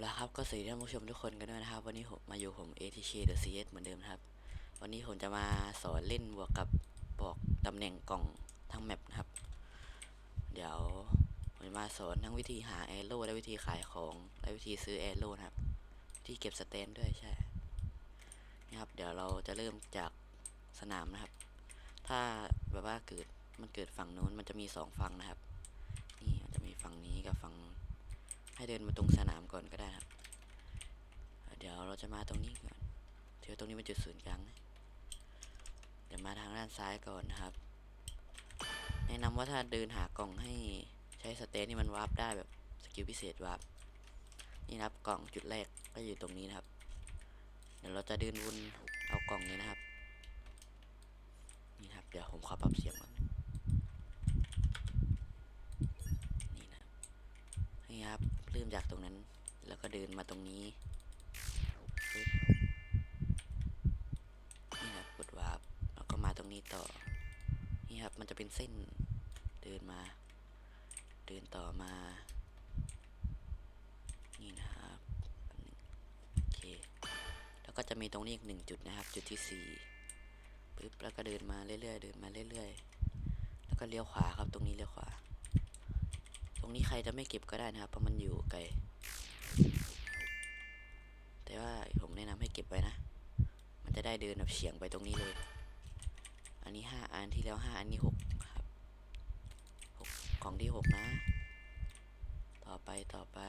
ครับก็สวัสดีท่านผู้ชมทุกคนกันด้วยนะครับ วันนี้ผมมาอยู่ผม ATK The CS เหมือนเดิมครับ วันนี้ผมจะมาสอนเล่นบวกกับบอกตำแหน่งกล่องทั้งแมปนะครับ เดี๋ยวผมจะมาสอนทั้งวิธีหาแอโร่และวิธีขายของและวิธีซื้อแอโร่นะครับ ที่เก็บสเตนด้วยใช่นะครับเดี๋ยวเราจะเริ่มจากสนามนะครับ ถ้าแบบว่าเกิดมันเกิดฝั่งนู้นมันจะมีสองฝั่งนะครับนี่มันจะมีฝั่งนี้กับฝั่ง ให้เดินมาตรงสนามก่อนก็ได้ครับ เดี๋ยวเราจะมาตรงนี้ก่อนถือว่าตรงนี้เป็นจุดศูนย์กลางนะเดี๋ยวมาทางด้านซ้ายก่อนนะครับ แนะนำว่าถ้าเดินหากล่องให้ใช้สเตนนี่มันวาร์ปได้แบบสกิลพิเศษวาร์ปนี่นะครับกล่องจุดแรกก็อยู่ตรงนี้นะครับ เดี๋ยวเราจะเดินวนเอากล่องนี้นะครับ นี่ครับ เดี๋ยวผมขอปรับเสียงก่อนนะครับ นี่ค ริ่มจากตรงนั้น แล้วก็เดินมาตรงนี้นี่ครับกดวาร์ปแล้วก็มาตรงนี้ต่อ นี่ครับมันจะเป็นเส้นเดินมา เดินต่อมา นี่นะครับโอเค แล้วก็จะมีตรงนี้อีกหนึ่งจุดนะครับ จุดที่สี่ปึ๊บแล้วก็เดินมาเรื่อยๆเดินมาเรื่อยๆ แล้วก็เลี้ยวขวาครับตรงนี้เลี้ยวขวา รงนี้ใครจะไม่เก็บก็ได้นะครับ เพราะมันอยู่ไกล แต่ว่าผมแนะนำให้เก็บไว้นะ มันจะได้เดินแบบเฉียงไปตรงนี้เลย อันนี้ห้าอันที่แล้วห้าอันนี้หกครับหกของที่หกนะ ต่อไปต่อไป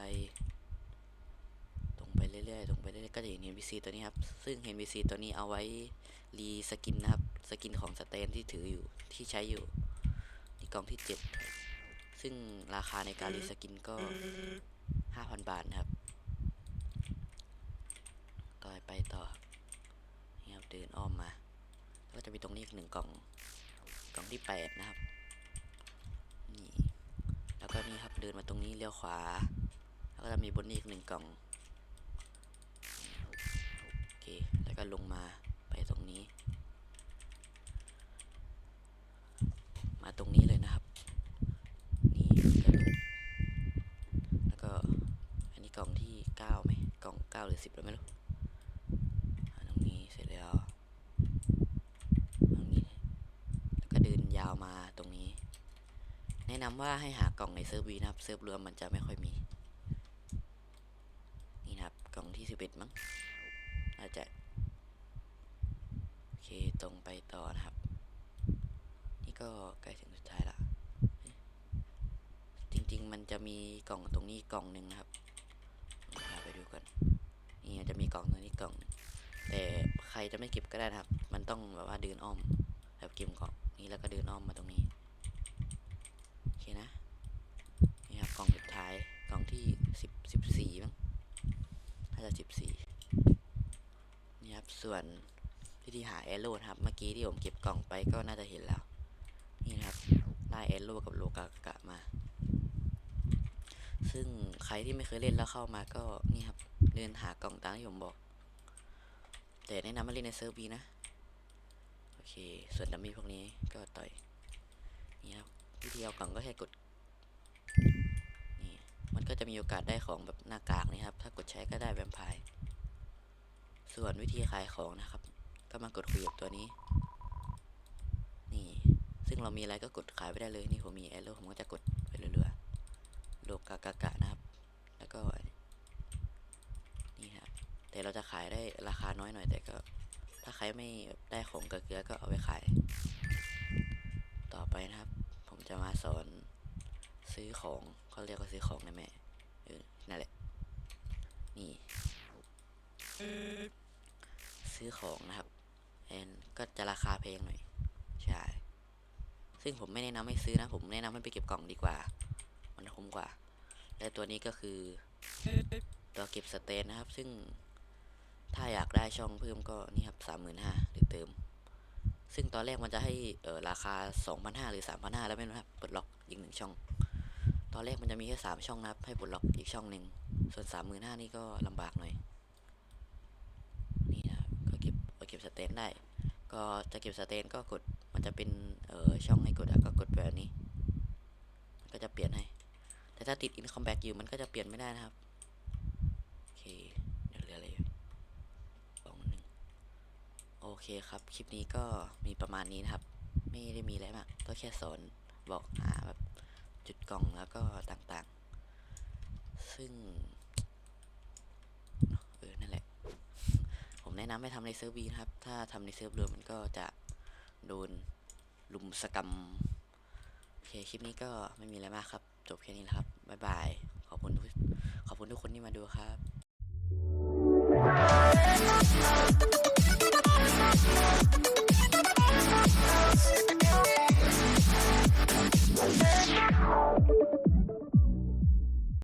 ตรงไปเรื่อยๆ ตรงไปเรื่อยๆ ก็จะเห็น NPC ตัวนี้ครับ ซึ่ง NPC ตัวนี้เอาไว้รีสกินนะครับ สกินของสเตนที่ถืออยู่ที่ใช้อยู่ นี่กล่องที่เจ็ด ซึ่งราคาในการรีสกินก็ 5,000 บาทนะครับ ต่อไปต่อครับนี่ครับเดินอ้อมมา ก็จะมีตรงนี้อีกหนึ่งกล่อง กล่องที่ 8 นะครับ นี่ แล้วก็นี่ครับเดินมาตรงนี้เลี้ยวขวา แล้วก็จะมีบนนี้อีกหนึ่งกล่อง โอเค แล้วก็ลงมาไปตรงนี้ มาตรงนี้เลยนะครับ นี่ก็ลงแล้วก็อันนี้กล่องที่เก้าไหม เก้าหรือสิบแล้วไม่รู้ตรงนี้เสร็จแล้วตรงนี้แล้วก็เดินยาวมาตรงนี้ แนะนำว่าให้หากล่องในเซิร์ฟวีนะครับเซิร์ฟรวมมันจะไม่ค่อยมี นี่นะครับกล่องที่สิบเอ็ดมั้งน่าจะโอเคตรงไปต่อนะครับ นี่ก็ใกล้ถึงสุดท้ายละจริงๆมันจะมีกล่องตรงนี้กล่องหนึ่งนะครับ ไปดูก่อน นี่จะมีกล่องตรงนี้กล่อง แต่ใครจะไม่เก็บก็ได้นะครับ มันต้องแบบว่าเดินอ้อมแบบเก็บกล่องนี้แล้วก็เดินอ้อมมาตรงนี้โอเคนะนี่ครับกล่องสุดท้ายกล่องที่สิบสิบสี่มั้งน่าจะสิบสี่นี่ครับส่วนวิธีหาแอโร่นครับเมื่อกี้ที่ผมเก็บกล่องไปก็น่าจะเห็นแล้วนี่นะครับได้แอโร่กับโลกากะมา ซึ่งใครที่ไม่เคยเล่นแล้วเข้ามาก็นี่ครับ เดินหากล่องตามที่ผมบอก แต่แนะนำให้เล่นในเซิร์ฟวีนะ โอเค ส่วนดัมมี่พวกนี้ก็ต่อย นี่ครับวิธีเอากล่องก็แค่กด นี่ มันก็จะมีโอกาสได้ของแบบหน้ากากนี่ครับ ถ้ากดใช้ก็ได้แวมไพร์ ส่วนวิธีขายของนะครับ ก็มากดคุยกับตัวนี้ นี่ ซึ่งเรามีอะไรก็กดขายไปได้เลย นี่ผมมีแอโร่ผมก็จะกดไปเรื่อยๆโลกากากะนะครับ แล้วก็อันนี้นี่ครับ แต่เราจะขายได้ราคาน้อยหน่อยแต่ก็ ถ้าใครไม่ได้ของเกลือก็เอาไปขาย ต่อไปนะครับ ผมจะมาสอนซื้อของเขาเรียกว่าซื้อของนะแม่เออนั่นแหละ นี่ ซื้อของนะครับแอนก็จะราคาแพงหน่อย ใช่ ซึ่งผมไม่แนะนำให้ซื้อนะ ผมแนะนำให้ไปเก็บกล่องดีกว่า มันคุ้มกว่า และตัวนี้ก็คือ ตัวเก็บสเตนนะครับ ซึ่ง ถ้าอยากได้ช่องเพิ่มก็นี่ครับสามหมื่นห้าหรือเติม ซึ่งตอนแรกมันจะให้เออราคาสองพันห้าหรือสามพันห้าแล้วไม่รู้นะครับปลดล็อกอีกหนึ่งช่อง ตอนแรกมันจะมีแค่สามช่องนะครับ ให้ปลดล็อกอีกช่องหนึ่งส่วนสามหมื่นห้านี่ก็ลำบากหน่อย นี่นะก็เก็บเอาเก็บสเตนได้ ก็จะเก็บสเตนก็กดมันจะเป็นเออช่องให้กดอะก็กดแบบนี้ ก็จะเปลี่ยนให้ แต่ถ้าติดอินคอมแบ็กอยู่มันก็จะเปลี่ยนไม่ได้นะครับ โอเค โอเคครับ คลิปนี้ก็มีประมาณนี้นะครับ ไม่ได้มีอะไรมาก ก็แค่สอนบอกหาแบบจุดกล่องแล้วก็ต่างๆ ซึ่ง เออ นั่นแหละ ผมแนะนำให้ทำในเซิร์ฟวีนะครับ ถ้าทำในเซิร์ฟเรวมมันก็จะโดนลุมสกรรม โอเค คลิปนี้ก็ไม่มีอะไรมากครับ จบแค่นี้แหละครับ บ๊ายบาย ขอบคุณทุกขอบคุณทุกคนที่มาดูครับ Thank you.